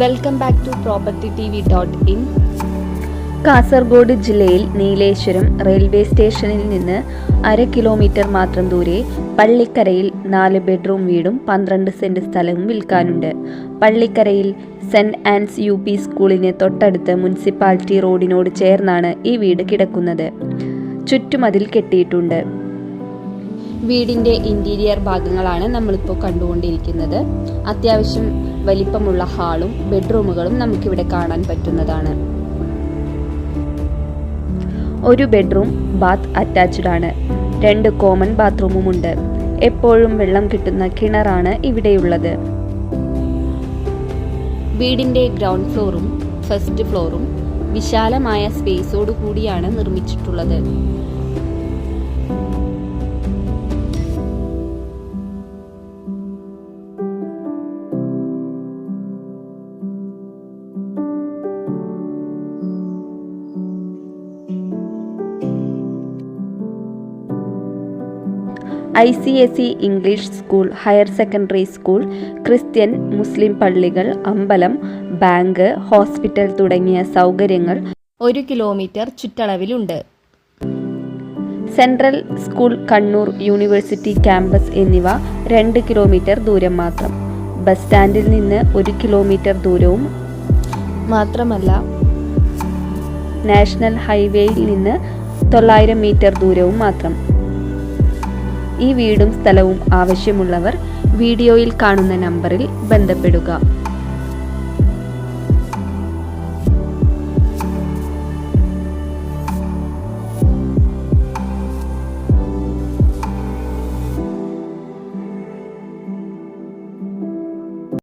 Welcome back to property T V dot in Kasargod ജില്ലയിൽ Nileshwaram railway സ്റ്റേഷനിൽ നിന്ന് അര കിലോമീറ്റർ മാത്രം ദൂരെ പള്ളിക്കരയിൽ നാല് ബെഡ്റൂം വീടും പന്ത്രണ്ട് സെന്റ് സ്ഥലവും വിൽക്കാനുണ്ട്. പള്ളിക്കരയിൽ സെന്റ് ആൻസ് യു പി സ്കൂളിന് തൊട്ടടുത്ത് മുനിസിപ്പാലിറ്റി റോഡിനോട് ചേർന്നാണ് ഈ വീട് കിടക്കുന്നത്. ചുറ്റുമതിൽ കെട്ടിയിട്ടുണ്ട്. വീടിന്റെ ഇന്റീരിയർ ഭാഗങ്ങളാണ് നമ്മളിപ്പോൾ കണ്ടുകൊണ്ടിരിക്കുന്നത്. അത്യാവശ്യം വലിപ്പമുള്ള ഹാളും ബെഡ്റൂമുകളും നമുക്കിവിടെ കാണാൻ പറ്റുന്നതാണ്. ഒരു ബെഡ്റൂം ബാത്ത് അറ്റാച്ച്ഡ് ആണ്. രണ്ട് കോമൺ ബാത്റൂമും ഉണ്ട്. എപ്പോഴും വെള്ളം കിട്ടുന്ന കിണറാണ് ഇവിടെയുള്ളത്. വീടിന്റെ ഗ്രൗണ്ട് ഫ്ലോറും ഫസ്റ്റ് ഫ്ലോറും വിശാലമായ സ്പേസോടു കൂടിയാണ് നിർമ്മിച്ചിട്ടുള്ളത്. I C S E English school higher secondary school Christian Muslim പള്ളികൾ അമ്പലം ബാങ്ക് ഹോസ്പിറ്റൽ തുടങ്ങിയ സൗകര്യങ്ങൾ ഒരു kilometre ചുറ്റളവിലുണ്ട്. Central school Kannur university campus എന്നിവ രണ്ട് കിലോമീറ്റർ ദൂരം മാത്രം. ബസ് സ്റ്റാൻഡിൽ നിന്ന് ഒരു കിലോമീറ്റർ ദൂരവും മാത്രമല്ല നാഷണൽ ഹൈവേയിൽ നിന്ന് തൊള്ളായിരം മീറ്റർ ദൂരവും മാത്രം. ഈ വീടും സ്ഥലവും ആവശ്യമുള്ളവർ വീഡിയോയിൽ കാണുന്ന നമ്പറിൽ ബന്ധപ്പെടുക.